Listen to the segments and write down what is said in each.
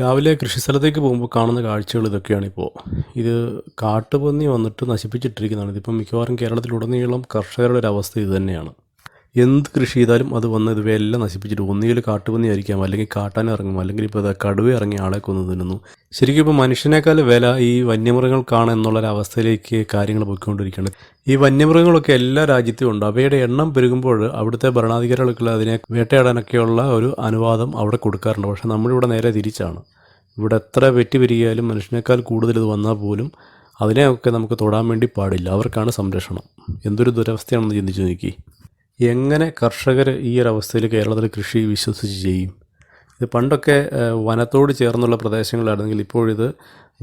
രാവിലെ കൃഷിസ്ഥലത്തേക്ക് പോകുമ്പോൾ കാണുന്ന കാഴ്ചകൾ ഇതൊക്കെയാണ് ഇപ്പോൾ. ഇത് കാട്ടുപന്നി വന്നിട്ട് നശിപ്പിച്ചിട്ടിരിക്കുന്നതാണ്. ഇതിപ്പം മിക്കവാറും കേരളത്തിലുടനീളം കർഷകരുടെ ഒരു അവസ്ഥ ഇത് തന്നെയാണ്. എന്ത് കൃഷി ചെയ്താലും അത് വന്ന് ഇവയെല്ലാം നശിപ്പിച്ചിട്ട് ഒന്നുകിൽ കാട്ടുപന്നി ആയിരിക്കാം അല്ലെങ്കിൽ കാട്ടാൻ ഇറങ്ങും അല്ലെങ്കിൽ ഇപ്പോൾ കടുവ ഇറങ്ങി ആളെ കൊന്നു തിന്നുന്നു. ശരിക്കും ഇപ്പോൾ മനുഷ്യനേക്കാൾ വില ഈ വന്യമൃഗങ്ങൾക്കാണ് എന്നുള്ളൊരവസ്ഥയിലേക്ക് കാര്യങ്ങൾ പോയിക്കൊണ്ടിരിക്കുകയാണ്. ഈ വന്യമൃഗങ്ങളൊക്കെ എല്ലാ രാജ്യത്തും ഉണ്ട്. അവയുടെ എണ്ണം പെരുകുമ്പോൾ അവിടുത്തെ ഭരണാധികാരികൾക്ക് അതിനെ വേട്ടയാടാനൊക്കെയുള്ള ഒരു അനുവാദം അവിടെ കൊടുക്കാറുണ്ട്. പക്ഷേ നമ്മളിവിടെ നേരെ തിരിച്ചാണ്. ഇവിടെ എത്ര വെറ്റി പിരികിയാലും മനുഷ്യനേക്കാൾ കൂടുതൽ ഇത് വന്നാൽ പോലും അതിനെയൊക്കെ നമുക്ക് തൊടാൻ വേണ്ടി പാടില്ല. അവർക്കാണ് സംരക്ഷണം. എന്തൊരു ദുരവസ്ഥയാണെന്ന് ചിന്തിച്ചു നോക്കി. എങ്ങനെ കർഷകർ ഈ ഒരു അവസ്ഥയിൽ കേരളത്തിൽ കൃഷി വിശ്വസിച്ച് ചെയ്യും? ഇത് പണ്ടൊക്കെ വനത്തോട് ചേർന്നുള്ള പ്രദേശങ്ങളാണെങ്കിൽ ഇപ്പോഴിത്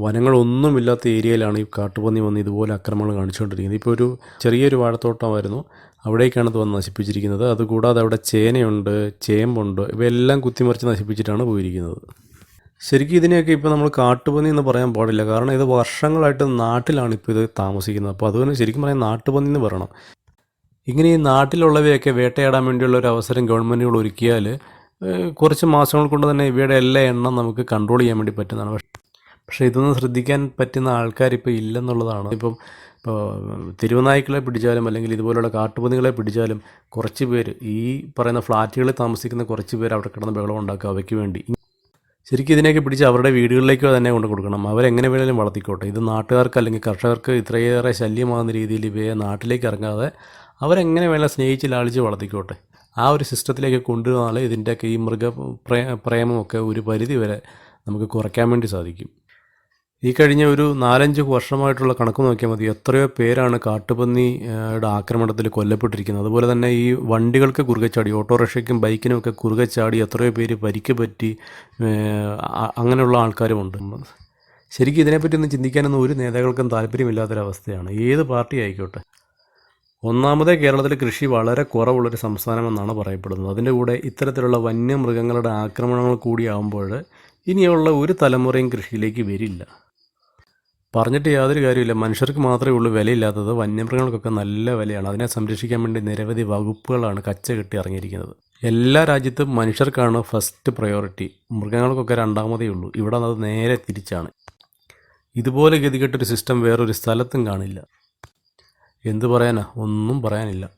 വനങ്ങളൊന്നുമില്ലാത്ത ഏരിയയിലാണ് ഈ കാട്ടുപന്നി വന്ന് ഇതുപോലെ ആക്രമണം കാണിച്ചുകൊണ്ടിരിക്കുന്നത്. ഇപ്പോൾ ഒരു ചെറിയൊരു വാഴത്തോട്ടമായിരുന്നു. അവിടേക്കാണ് ഇത് വന്ന് നശിപ്പിച്ചിരിക്കുന്നത്. അതുകൂടാതെ അവിടെ ചേനയുണ്ട് ചേമ്പുണ്ട് ഇവയെല്ലാം കുത്തിമറിച്ച് നശിപ്പിച്ചിട്ടാണ് പോയിരിക്കുന്നത്. ശരിക്കും ഇതിനെയൊക്കെ ഇപ്പോൾ നമ്മൾ കാട്ടുപന്നി എന്ന് പറയാൻ പാടില്ല. കാരണം ഇത് വർഷങ്ങളായിട്ട് നാട്ടിലാണ് ഇപ്പോൾ ഇത് താമസിക്കുന്നത്. അപ്പോൾ അതുകൊണ്ട് ശരിക്കും പറയാൻ നാട്ടുപന്നി എന്ന് പറയണം. ഇങ്ങനെ ഈ നാട്ടിലുള്ളവയൊക്കെ വേട്ടയാടാൻ വേണ്ടിയുള്ള ഒരു അവസരം ഗവൺമെന്റുകൾ ഒരുക്കിയാൽ കുറച്ച് മാസങ്ങൾ കൊണ്ട് തന്നെ ഇവയുടെ എല്ലാ എണ്ണം നമുക്ക് കൺട്രോൾ ചെയ്യാൻ വേണ്ടി പറ്റുന്നതാണ്. പക്ഷേ പക്ഷേ ഇതൊന്നും ശ്രദ്ധിക്കാൻ പറ്റുന്ന ആൾക്കാരിപ്പോൾ ഇല്ലെന്നുള്ളതാണ്. ഇപ്പം ഇപ്പോൾ തിരുവനായ്ക്കളെ പിടിച്ചാലും അല്ലെങ്കിൽ ഇതുപോലുള്ള കാട്ടുപന്നികളെ പിടിച്ചാലും കുറച്ച് പേര് ഈ പറയുന്ന ഫ്ലാറ്റുകളിൽ താമസിക്കുന്ന കുറച്ച് പേര് അവിടെ കിടന്ന് ബഹളം ഉണ്ടാക്കുക അവയ്ക്ക് വേണ്ടി. ശരിക്കും ഇതിനെയൊക്കെ പിടിച്ച് അവരുടെ വീടുകളിലേക്കോ തന്നെ കൊണ്ട് കൊടുക്കണം. അവരെങ്ങനെ വേണേലും വളർത്തിക്കോട്ടെ. ഇത് നാട്ടുകാർക്ക് അല്ലെങ്കിൽ കർഷകർക്ക് ഇത്രയേറെ ശല്യമാകുന്ന രീതിയിൽ ഇവയെ നാട്ടിലേക്ക് ഇറങ്ങാതെ അവരെങ്ങനെ വേണേലും സ്നേഹിച്ച് ലാളിച്ച് വളർത്തിക്കോട്ടെ. ആ ഒരു സിസ്റ്റത്തിലേക്ക് കൊണ്ടുവന്നാൽ ഇതിന്റെയൊക്കെ ഈ മൃഗ പ്രേ പ്രേമമൊക്കെ ഒരു പരിധി വരെ നമുക്ക് കുറയ്ക്കാൻ വേണ്ടി സാധിക്കും. ഈ കഴിഞ്ഞ ഒരു നാലഞ്ച് വർഷമായിട്ടുള്ള കണക്ക് നോക്കിയാൽ മതി. എത്രയോ പേരാണ് കാട്ടുപന്നിയുടെ ആക്രമണത്തിൽ കൊല്ലപ്പെട്ടിരിക്കുന്നത്. അതുപോലെ തന്നെ ഈ വണ്ടികൾക്ക് കുറുകെ ചാടി ഓട്ടോറിക്ഷയ്ക്കും ബൈക്കിനും ഒക്കെ കുറുകെ ചാടി എത്രയോ പേര് പരിക്ക് പറ്റി അങ്ങനെയുള്ള ആൾക്കാരുമുണ്ട്. ശരിക്കും ഇതിനെപ്പറ്റി ഒന്നും ചിന്തിക്കാനൊന്നും ഒരു നേതാക്കൾക്കും താല്പര്യമില്ലാത്തൊരവസ്ഥയാണ്. ഏത് പാർട്ടി ആയിക്കോട്ടെ. ഒന്നാമതേ കേരളത്തിൽ കൃഷി വളരെ കുറവുള്ളൊരു സംസ്ഥാനമെന്നാണ് പറയപ്പെടുന്നത്. അതിന്റെ കൂടെ ഇത്തരത്തിലുള്ള വന്യമൃഗങ്ങളുടെ ആക്രമണങ്ങൾ കൂടിയാകുമ്പോൾ ഇനിയുള്ള ഒരു തലമുറയും കൃഷിയിലേക്ക് വരില്ല. പറഞ്ഞിട്ട് യാതൊരു കാര്യമില്ല മനുഷ്യർക്ക് മാത്രമേ ഉള്ളൂ വിലയില്ലാത്തത്. വന്യമൃഗങ്ങൾക്കൊക്കെ നല്ല വിലയാണ്. അതിനെ സംരക്ഷിക്കാൻ വേണ്ടി നിരവധി വകുപ്പുകളാണ് കച്ച കെട്ടി ഇറങ്ങിയിരിക്കുന്നത്. എല്ലാ രാജ്യത്തും മനുഷ്യർക്കാണ് ഫസ്റ്റ് പ്രയോറിറ്റി മൃഗങ്ങൾക്കൊക്കെ രണ്ടാമതേ ഉള്ളൂ. ഇവിടെ അത് നേരെ തിരിച്ചാണ്. ഇതുപോലെ ഗതികെട്ടൊരു സിസ്റ്റം വേറൊരു സ്ഥലത്തും കാണില്ല. എന്തു പറയാനാ? ഒന്നും പറയാനില്ല.